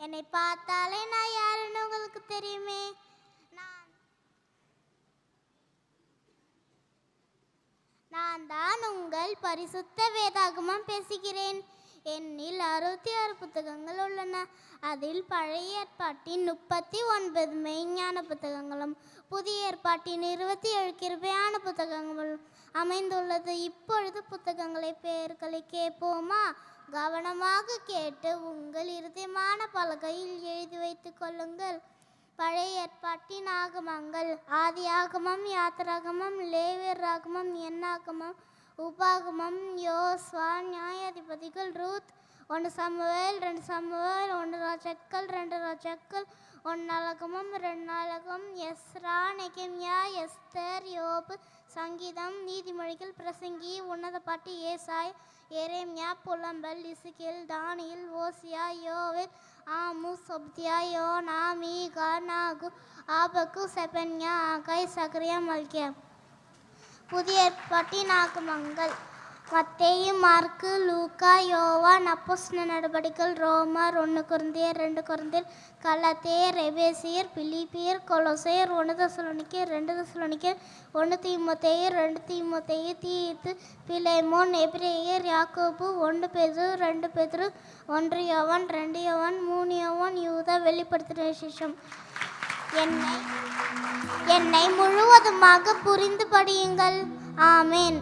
என்னை பார்த்தாலே நான் யாருன்னு உங்களுக்கு தெரியுமே? நான் நான் தான் உங்கள் பரிசுத்த வேதாகமம் பேசுகிறேன். என்னில் அறுபத்தி ஆறு புத்தகங்கள் உள்ளன. அதில் பழைய ஏற்பாட்டின் முப்பத்தி ஒன்பது மெய்ஞான புத்தகங்களும் புதிய ஏற்பாட்டின் இருபத்தி ஏழு கிருபையான புத்தகங்களும் அமைந்துள்ளது. இப்பொழுது புத்தகங்களை பெயர்களை கேட்போமா? கவனமாக கேட்டு உங்கள் இருதயமான பலகையில் எழுதி வைத்துக் கொள்ளுங்கள். பழைய ஏற்பாட்டின் ஆகமங்கள் ஆதி ஆகமம் யாத்திராகமம் லேவியர் ஆகமம் எண்ணாகமம் உபாகமம் யோஸ்வா நியாயாதிபதிகள் ரூத். ஒன்று சமவேல் ரெண்டு சமவேல் ஒன்று ராஜாக்கள் ரெண்டு ராஜாக்கள். ஒன்று ரெண்டு நாளகம் எஸ்ரா நெகமியா எஸ்தர் யோபு. சங்கீதம் நீதிமொழிகள் பிரசங்கி உன்னத பாட்டு ஏசாய். எரேமியா புலம்பல் இசுகில் தானியில் ஓசியா யோவில். ஆமு சொப்தியா யோனா மீகா நாகு. ஆபக்கு செபன்யா ஆகாய் சக்ரியா மல்கியா. புதிய ஏற்பாட்டின் ஆகமங்கள் மத்தேயு மார்க்கு லூக்கா யோவான் அப்போஸ்தல நடவடிக்கைகள் ரோமர் ஒன்று குருந்தியர் ரெண்டு குருந்தியர் கலத்தேர் ரெபேசியர் பிலிப்பியர் கொலோசையர் ஒன்று தசலோனிக்கர் ரெண்டு தசலோனிக்கர் ஒன்று தீமோத்தேயர் ரெண்டு தீமோத்தேயர் தீத்து பிலேமோன் எபிரேயர் யாக்கோபு ஒன்று பெது ரெண்டு பெதுரு ஒன்று யோவான் ரெண்டு யோவான் மூணு யோவான் யூதா வெளிப்படுத்தின விசேஷம். என்னை என்னை முழுவதுமாக புரிந்து படியுங்கள். ஆமேன்.